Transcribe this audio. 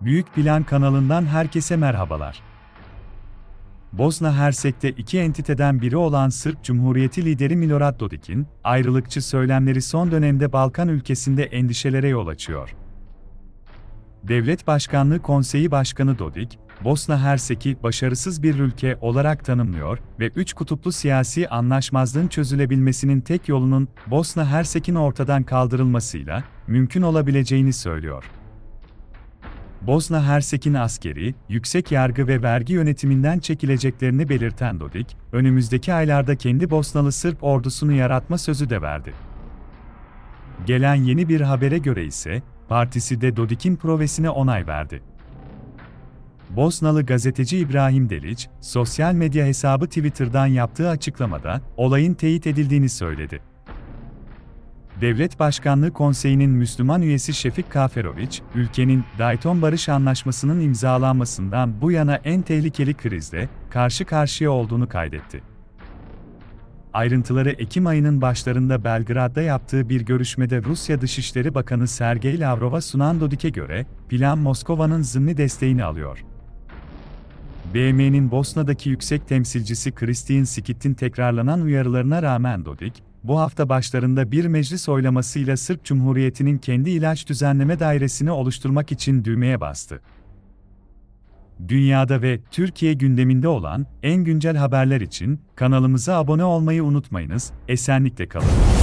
Büyük Plan kanalından herkese merhabalar. Bosna Hersek'te iki entiteden biri olan Sırp Cumhuriyeti lideri Milorad Dodik'in ayrılıkçı söylemleri son dönemde Balkan ülkesinde endişelere yol açıyor. Devlet Başkanlığı Konseyi Başkanı Dodik, Bosna Hersek'i başarısız bir ülke olarak tanımlıyor ve üç kutuplu siyasi anlaşmazlığın çözülebilmesinin tek yolunun Bosna Hersek'in ortadan kaldırılmasıyla mümkün olabileceğini söylüyor. Bosna Hersek'in askeri, yüksek yargı ve vergi yönetiminden çekileceklerini belirten Dodik, önümüzdeki aylarda kendi Bosnalı Sırp ordusunu yaratma sözü de verdi. Gelen yeni bir habere göre ise, partisi de Dodik'in provesine onay verdi. Bosnalı gazeteci İbrahim Delic, sosyal medya hesabı Twitter'dan yaptığı açıklamada, olayın teyit edildiğini söyledi. Devlet Başkanlığı Konseyi'nin Müslüman üyesi Şefik Kaferoviç, ülkenin Dayton Barış Anlaşması'nın imzalanmasından bu yana en tehlikeli krizle karşı karşıya olduğunu kaydetti. Ayrıntıları Ekim ayının başlarında Belgrad'da yaptığı bir görüşmede Rusya Dışişleri Bakanı Sergey Lavrov'a sunan Dodik'e göre, plan Moskova'nın zımni desteğini alıyor. BM'nin Bosna'daki yüksek temsilcisi Christine Skit'in tekrarlanan uyarılarına rağmen Dodik, bu hafta başlarında bir meclis oylamasıyla Sırp Cumhuriyeti'nin kendi ilaç düzenleme dairesini oluşturmak için düğmeye bastı. Dünyada ve Türkiye gündeminde olan en güncel haberler için kanalımıza abone olmayı unutmayınız, esenlikle kalın.